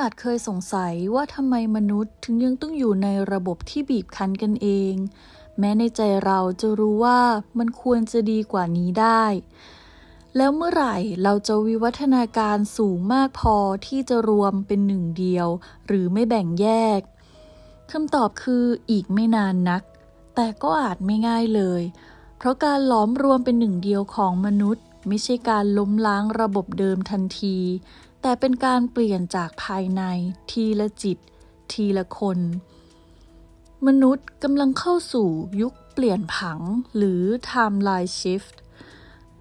อาจเคยสงสัยว่าทำไมมนุษย์ถึงยังต้องอยู่ในระบบที่บีบคั้นกันเอง แม้ในใจเราจะรู้ว่ามันควรจะดีกว่านี้ได้ แล้วเมื่อไหร่เราจะวิวัฒนาการสูงมากพอที่จะรวมเป็นหนึ่งเดียว หรือไม่แบ่งแยกคำตอบคืออีกไม่นานนัก แต่ก็อาจไม่ง่ายเลย เพราะการหลอมรวมเป็นหนึ่งเดียวของมนุษย์ ไม่ใช่การล้มล้างระบบเดิมทันที แต่เป็นการเปลี่ยนจากภายในทีละจิต ทีละคน มนุษย์กำลังเข้าสู่ยุคเปลี่ยนผังหรือ timeline shift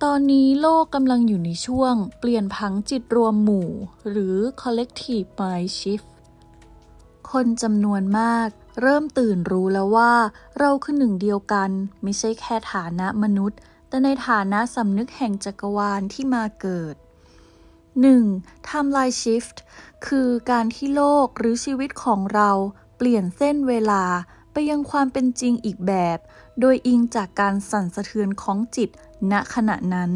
ตอนนี้โลกกำลังอยู่ในช่วง เปลี่ยนผังจิตรวมหมู่ หรือ collective mind shift คนจำนวนมาก เริ่มตื่นรู้แล้วว่า เราคือหนึ่งเดียวกัน ไม่ใช่แค่ฐานะมนุษย์ แต่ในฐานะสำนึกแห่งจักรวาลที่มาเกิด 1. Timeline Shift คือการที่โลกหรือชีวิตของเราเปลี่ยนเส้นเวลาไปยังความเป็นจริงอีกแบบ โดยอิงจากการสั่นสะเทือนของจิตณขณะนั้น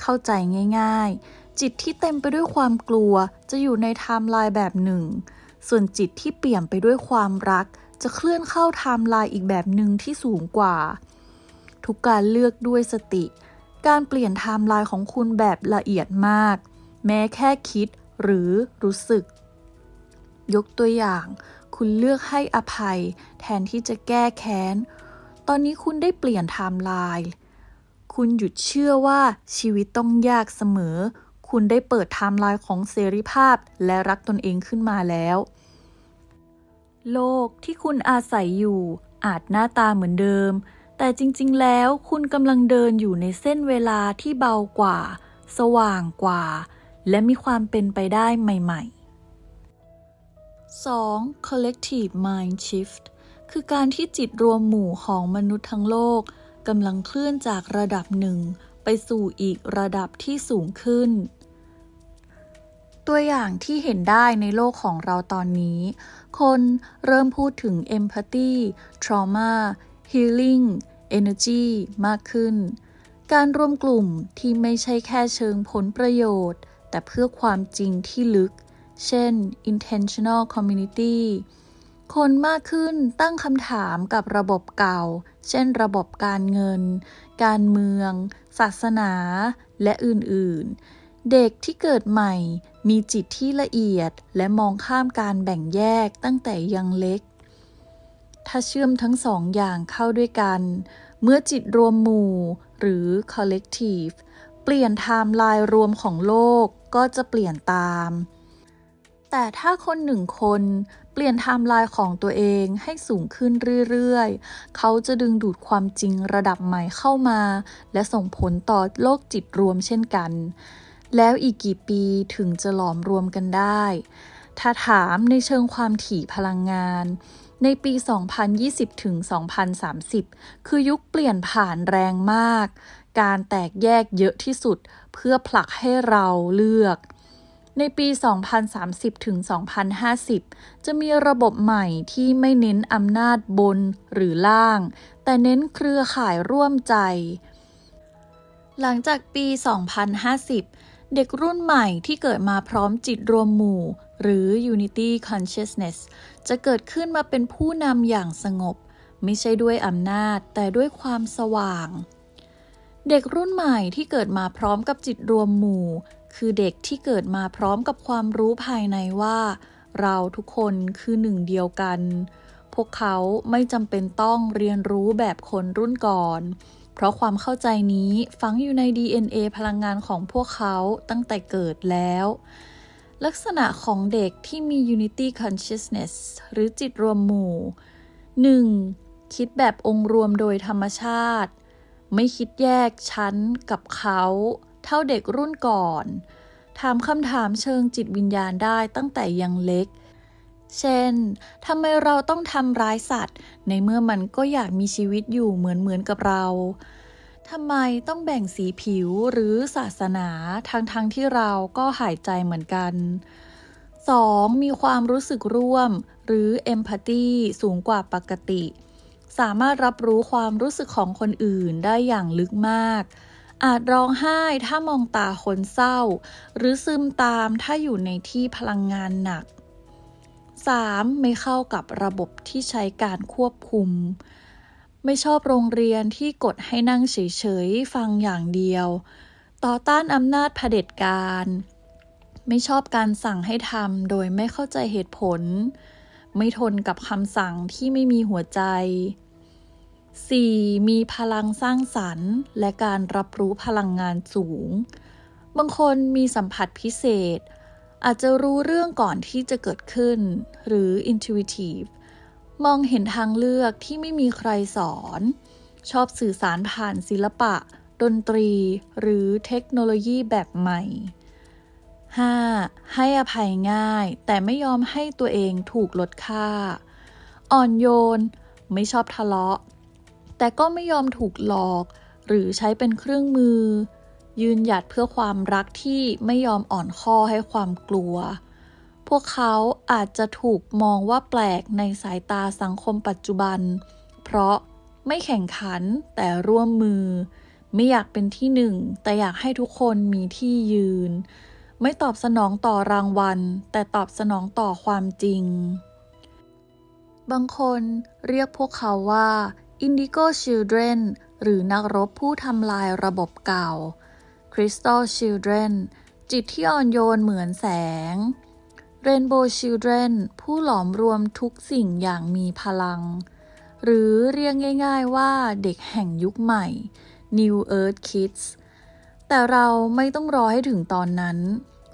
เข้าใจง่าย ๆ จิตที่เต็มไปด้วยความกลัวจะอยู่ในไทม์ไลน์แบบหนึ่ง ส่วนจิตที่เปี่ยมไปด้วยความรัก จะเคลื่อนเข้าไทม์ไลน์อีกแบบหนึ่งที่สูงกว่า ทุกการเลือกด้วยสติ การเปลี่ยนไทม์ไลน์ของคุณแบบละเอียดมาก แม้แค่คิดหรือรู้สึก ยกตัวอย่าง คุณเลือกให้อภัย แทนที่จะแก้แค้น ตอนนี้คุณได้เปลี่ยนไทม์ไลน์คุณหยุดเชื่อว่าชีวิตต้องยากเสมอ คุณได้เปิดไทม์ไลน์ของเสรีภาพและรักตนเองขึ้นมาแล้ว โลกที่คุณอาศัยอยู่อาจหน้าตาเหมือนเดิม แต่จริงๆ แล้วคุณกำลังเดินอยู่ในเส้นเวลาที่เบากว่า สว่างกว่า และมีความเป็นไปได้ใหม่ ๆ 2. collective mind shift คือการที่จิตรวมหมู่ของมนุษย์ทั้งโลกกำลังเคลื่อนจากระดับหนึ่ง ไปสู่อีกระดับที่สูงขึ้น ตัวอย่างที่เห็นได้ในโลกของเราตอนนี้ คนเริ่มพูดถึง empathy trauma healing energy มากขึ้น การรวมกลุ่มที่ไม่ใช่แค่เชิงผลประโยชน์ แต่เพื่อความจริงที่ลึก เช่น intentional community คนมากขึ้นตั้งคำถามกับระบบเก่า เช่นระบบการเงิน การเมือง ศาสนา และอื่น ๆ เด็กที่เกิดใหม่มีจิตที่ละเอียดและมองข้ามการแบ่งแยกตั้งแต่ยังเล็ก ถ้าเชื่อมทั้งสองอย่างเข้าด้วยกัน เมื่อจิตรวมหมู่หรือ collective เปลี่ยนไทม์ไลน์รวมของโลก ก็จะเปลี่ยนตาม แต่ถ้าคนหนึ่งคนเปลี่ยนไทม์ไลน์ของตัวเองให้สูงขึ้นเรื่อยๆ เขาจะดึงดูดความจริงระดับใหม่เข้ามา และส่งผลต่อโลกจิตรวมเช่นกัน แล้วอีกกี่ปีถึงจะหลอมรวมกันได้ ถ้าถามในเชิงความถี่พลังงานในปี 2020 ถึง 2030 คือยุคเปลี่ยนผ่านแรงมาก การแตกแยกเยอะที่สุด เพื่อผลักให้เราเลือก ในปี 2030 ถึง 2050 จะมีระบบใหม่ที่ไม่เน้นอำนาจบนหรือล่าง แต่เน้นเครือข่ายร่วมใจ หลังจากปี 2050 เด็กรุ่นใหม่ที่เกิดมาพร้อมจิตรวมหมู่ หรือ Unity Consciousness จะเกิดขึ้นมาเป็นผู้นำอย่างสงบ ไม่ใช่ด้วยอำนาจแต่ด้วยความสว่าง เด็กรุ่นใหม่ที่เกิดมาพร้อมกับจิตรวมหมู่ คือเด็กที่เกิดมาพร้อมกับความรู้ภายในว่า เราทุกคนคือหนึ่งเดียวกัน พวกเขาไม่จำเป็นต้องเรียนรู้แบบคนรุ่นก่อน เพราะความเข้าใจนี้ฝังอยู่ใน DNA พลังงานของพวกเขาตั้งแต่เกิดแล้ว ลักษณะของเด็กที่มี Unity Consciousness หรือจิตรวมหมู่ 1. คิดแบบองค์รวมโดยธรรมชาติ ไม่คิดแยกชั้นกับเขาเท่าเด็กรุ่นก่อน ถามคำถามเชิงจิตวิญญาณได้ตั้งแต่ยังเล็ก เช่น ทำไมเราต้องทำร้ายสัตว์ ในเมื่อมันก็อยากมีชีวิตอยู่เหมือนเหมือนกับเราทำไมต้องแบ่งสีผิวหรือศาสนาทั้งทั้งที่เราก็หายใจเหมือนกัน 2. มีความรู้สึกร่วม หรือ empathy สูงกว่าปกติ สามารถรับรู้ความรู้สึกของคนอื่นได้อย่างลึกมาก อาจร้องไห้ถ้ามองตาคนเศร้า หรือซึมตามถ้าอยู่ในที่พลังงานหนัก 3. ไม่เข้ากับระบบที่ใช้การควบคุม ไม่ชอบโรงเรียนที่กดให้นั่งเฉยๆ ฟังอย่างเดียว ต่อต้านอำนาจเผด็จการ ไม่ชอบการสั่งให้ทำโดยไม่เข้าใจเหตุผล ไม่ทนกับคำสั่งที่ไม่มีหัวใจ 4. มีพลังสร้างสรรค์และการรับรู้พลังงานสูง บางคนมีสัมผัสพิเศษ อาจจะรู้เรื่องก่อนที่จะเกิดขึ้น หรือ intuitive มองเห็นทางเลือกที่ไม่มีใครสอน ชอบสื่อสารผ่านศิลปะ ดนตรี หรือเทคโนโลยีแบบใหม่ 5. ให้อภัยง่าย แต่ไม่ยอมให้ตัวเองถูกลดค่า อ่อนโยน ไม่ชอบทะเลาะ แต่ก็ไม่ยอมถูกหลอก หรือใช้เป็นเครื่องมือ ยืนหยัดเพื่อความรักที่ไม่ยอมอ่อนข้อให้ความกลัว พวกเขาอาจจะถูกมองว่าแปลกในสายตาสังคมปัจจุบัน เพราะไม่แข่งขันแต่ร่วมมือ ไม่อยากเป็นที่หนึ่ง แต่อยากให้ทุกคนมีที่ยืน ไม่ตอบสนองต่อรางวัล แต่ตอบสนองต่อความจริง บางคนเรียกพวกเขาว่า Indigo Children หรือนักรบผู้ทำลายระบบเก่า Crystal Children จิตที่อ่อนโยนเหมือนแสง Rainbow Children ผู้หลอมรวมทุกสิ่งอย่างมีพลัง หรือเรียกง่ายๆว่าเด็กแห่งยุคใหม่ New Earth Kids แต่เราไม่ต้องรอให้ถึงตอนนั้น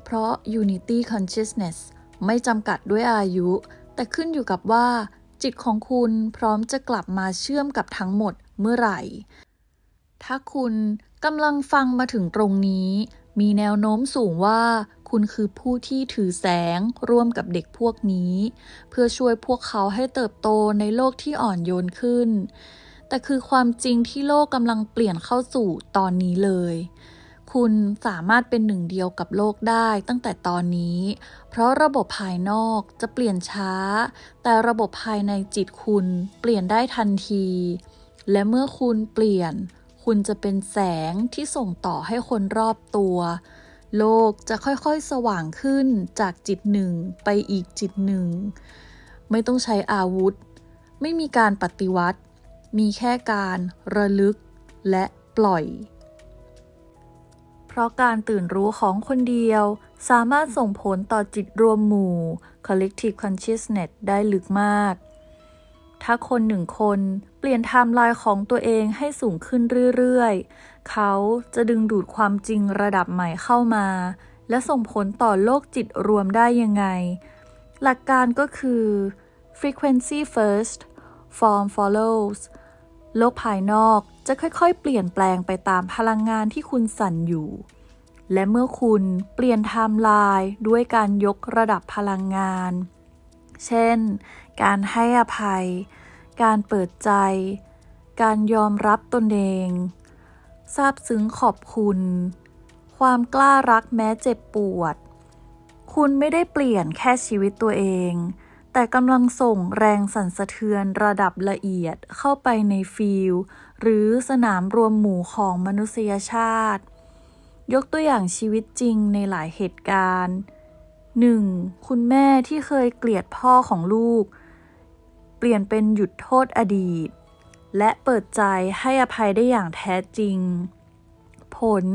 เพราะ Unity Consciousness ไม่จำกัดด้วยอายุ แต่ขึ้นอยู่กับว่า จิตของคุณพร้อมจะกลับมาเชื่อมกับทั้งหมดเมื่อไหร่ ถ้าคุณกำลังฟังมาถึงตรงนี้ มีแนวโน้มสูงว่า คุณคือผู้ที่ถือแสงร่วมกับเด็กพวกนี้ เพื่อช่วยพวกเขาให้เติบโตในโลกที่อ่อนโยนขึ้น แต่คือความจริงที่โลกกำลังเปลี่ยนเข้าสู่ตอนนี้เลย คุณสามารถเป็นหนึ่งเดียวกับโลกได้ตั้งแต่ตอนนี้ เพราะระบบภายนอกจะเปลี่ยนช้า แต่ระบบภายในจิตคุณเปลี่ยนได้ทันที และเมื่อคุณเปลี่ยน คุณจะเป็นแสงที่ส่งต่อให้คนรอบตัว โลกจะค่อยๆสว่างขึ้นจากจิตหนึ่งไปอีกจิตหนึ่ง ไม่ต้องใช้อาวุธ ไม่มีการปฏิวัติ มีแค่การระลึกและปล่อย ราะการตื่นรู้ของคนเดียว สามารถส่งผลต่อจิตรวมหมู่ collective consciousness ได้ลึกมาก ถ้าคนหนึ่งคนเปลี่ยนไทม์ไลน์ของตัวเองให้สูงขึ้นเรื่อยๆ เขาจะดึงดูดความจริงระดับใหม่เข้ามา และส่งผลต่อโลกจิตรวมได้ยังไง หลักการก็คือ frequency first form follows โลกภายนอกจะค่อยๆ เปลี่ยนแปลงไปตามพลังงานที่คุณสั่นอยู่ และเมื่อคุณเปลี่ยนไทม์ไลน์ด้วยการยกระดับพลังงาน เช่น การให้อภัย การเปิดใจ การยอมรับตนเองซาบซึ้งขอบคุณ ความกล้ารักแม้เจ็บปวด คุณไม่ได้เปลี่ยนแค่ชีวิตตัวเอง แต่กำลังส่งแรงสั่นสะเทือนระดับละเอียดเข้าไปในฟิลด์หรือสนามรวมหมู่ของมนุษยชาติ ยกตัวอย่างชีวิตจริงในหลายเหตุการณ์ 1. คุณแม่ที่เคยเกลียดพ่อของลูก เปลี่ยนเป็นหยุดโทษอดีต และเปิดใจให้อภัยได้อย่างแท้จริง ผล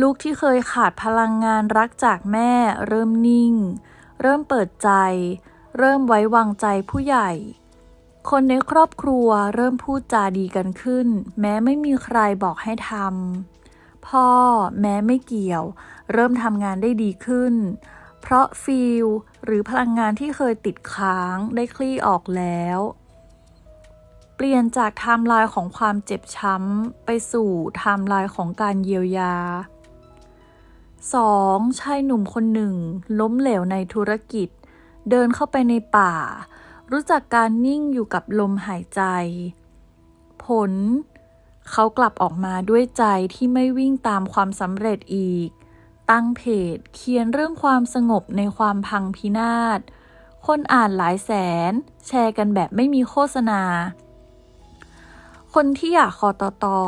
ลูกที่เคยขาดพลังงานรักจากแม่เริ่มนิ่ง เริ่มเปิดใจ เริ่มไว้วางใจผู้ใหญ่ คนในครอบครัวเริ่มพูดจาดีกันขึ้น แม้ไม่มีใครบอกให้ทำพ่อแม้ไม่เกี่ยว เริ่มทำงานได้ดีขึ้น เพราะฟิลหรือพลังงานที่เคยติดค้างได้คลี่ออกแล้ว เปลี่ยนจากไทม์ไลน์ของความเจ็บช้ำไปสู่ไทม์ไลน์ของการเยียวยา 2. ชายหนุ่มคนหนึ่ง ล้มเหลวในธุรกิจ เดินเข้าไปในป่า รู้จักการนิ่งอยู่กับลมหายใจ ผล เขากลับออกมาด้วยใจที่ไม่วิ่งตามความสำเร็จอีก ตั้งเพจเขียนเรื่องความสงบในความพังพินาศ คนอ่านหลายแสน แชร์กันแบบไม่มีโฆษณา คนที่อยากคอตอตอ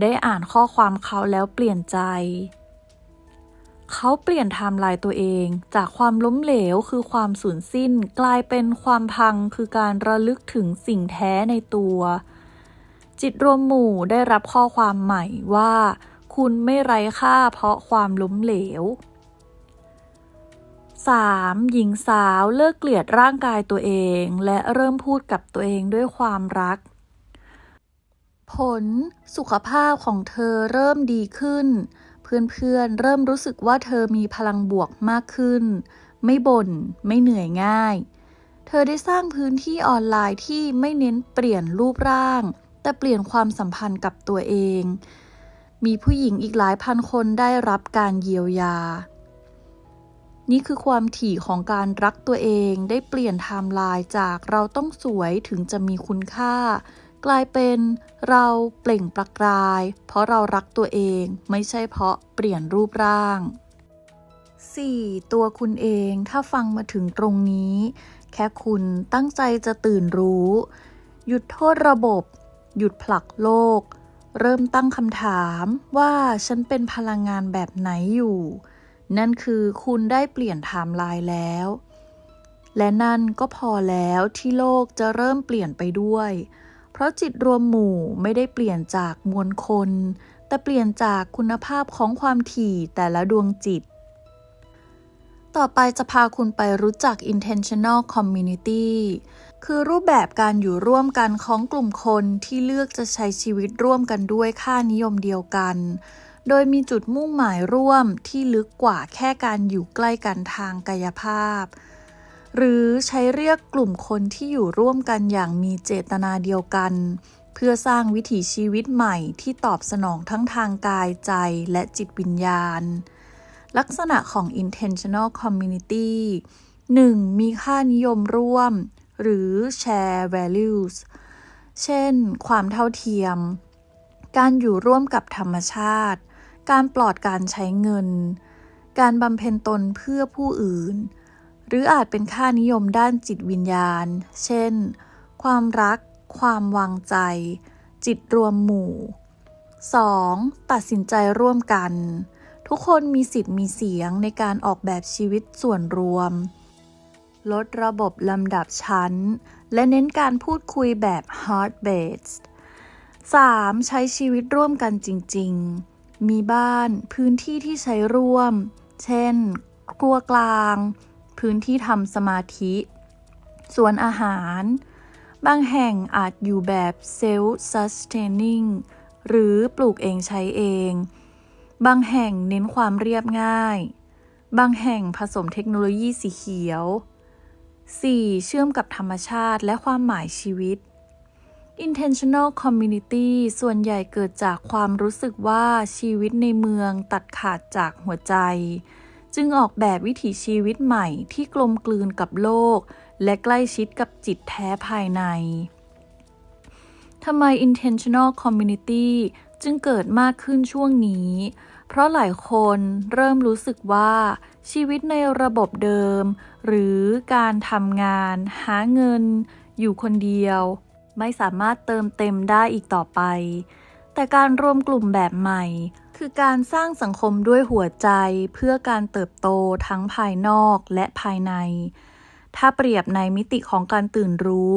ได้อ่านข้อความเขาแล้วเปลี่ยนใจ เขาเปลี่ยนไทม์ไลน์ตัวเอง จากความล้มเหลวคือความสูญสิ้น กลายเป็นความพังคือการระลึกถึงสิ่งแท้ในตัว จิตรวมหมู่ได้รับข้อความใหม่ว่า คุณไม่ไร้ค่าเพราะความล้มเหลว 3. หญิงสาวเลิกเกลียดร่างกายตัวเอง และเริ่มพูดกับตัวเองด้วยความรัก ผล สุขภาพของเธอเริ่มดีขึ้น เพื่อนๆ เริ่มรู้สึกว่าเธอมีพลังบวกมากขึ้น ไม่บน่น ไม่เหนื่อยง่าย เธอได้สร้างพื้นที่ออนไลน์ที่ไม่เน้นเปลี่ยนรูปร่าง แต่เปลี่ยนความสัมพันธ์กับตัวเอง มีผู้หญิงอีกหลายพันคนได้รับการเยียวยา นี่คือความถี่ของการรักตัวเองได้เปลี่ยนไทม์ไลน์จากเราต้องสวยถึงจะมีคุณค่า กลายเป็นเราเปล่งประกายเพราะเรารักตัวเองไม่ใช่เพราะเปลี่ยนรูปร่าง 4. ตัวคุณเองถ้าฟังมาถึงตรงนี้ แค่คุณตั้งใจจะตื่นรู้ หยุดโทษระบบ หยุดผลักโลก เริ่มตั้งคำถามว่าฉันเป็นพลังงานแบบไหนอยู่ นั่นคือคุณได้เปลี่ยนไทม์ไลน์แล้ว และนั่นก็พอแล้วที่โลกจะเริ่มเปลี่ยนไปด้วย เพราะจิตรวมหมู่ไม่ได้เปลี่ยนจากมวลคน แต่เปลี่ยนจากคุณภาพของความถี่แต่ละดวงจิต ต่อไปจะพาคุณไปรู้จัก intentional community คือรูปแบบการอยู่ร่วมกันของกลุ่มคนที่เลือกจะใช้ชีวิตร่วมกันด้วยค่านิยมเดียวกัน โดยมีจุดมุ่งหมายร่วมที่ลึกกว่าแค่การอยู่ใกล้กันทางกายภาพ หรือใช้เรียกกลุ่มคนที่อยู่ร่วมกันอย่างมีเจตนาเดียวกัน เพื่อสร้างวิถีชีวิตใหม่ที่ตอบสนองทั้งทางกายใจและจิตวิญญาณ ลักษณะของ intentional community 1. มีค่านิยมร่วม หรือ share values เช่น ความเท่าเทียม การอยู่ร่วมกับธรรมชาติ การปลอดการใช้เงิน การบำเพ็ญตนเพื่อผู้อื่น หรืออาจเป็นค่านิยมด้านจิตวิญญาณ เช่น ความรัก ความวางใจ จิตรวมหมู่ 2. ตัดสินใจร่วมกัน ทุกคนมีสิทธิ์มีเสียงในการออกแบบชีวิตส่วนรวม ลดระบบลำดับชั้น และเน้นการพูดคุยแบบ heart based 3. ใช้ชีวิตร่วมกันจริง ๆ มีบ้านพื้นที่ที่ใช้ร่วม เช่น ครัวกลาง พื้นที่ทำสมาธิสวนอาหาร บางแห่งอาจอยู่แบบ self sustaining หรือปลูกเองใช้เอง บางแห่งเน้นความเรียบง่าย บางแห่งผสมเทคโนโลยีสีเขียว 4. เชื่อมกับธรรมชาติและความหมายชีวิต intentional community ส่วนใหญ่เกิดจากความรู้สึกว่าชีวิตในเมืองตัดขาดจากหัวใจ จึงออกแบบวิถีชีวิตใหม่ที่กลมกลืนกับโลก และใกล้ชิดกับจิตแท้ภายในทำไม intentional community จึงเกิดมากขึ้นช่วงนี้ เพราะหลายคนเริ่มรู้สึกว่าชีวิตในระบบเดิม หรือการทำงาน หาเงิน อยู่คนเดียว ไม่สามารถเติมเต็มได้อีกต่อไป แต่การรวมกลุ่มแบบใหม่ คือการสร้างสังคมด้วยหัวใจเพื่อการเติบโตทั้งภายนอกและภายใน ถ้าเปรียบในมิติของการตื่นรู้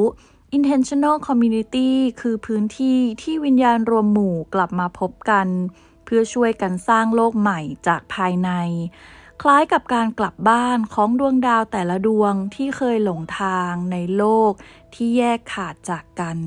intentional community คือพื้นที่ที่วิญญาณรวมหมู่กลับมาพบกัน เพื่อช่วยกันสร้างโลกใหม่จากภายใน คล้ายกับการกลับบ้านของดวงดาวแต่ละดวงที่เคยหลงทางในโลกที่แยกขาดจากกัน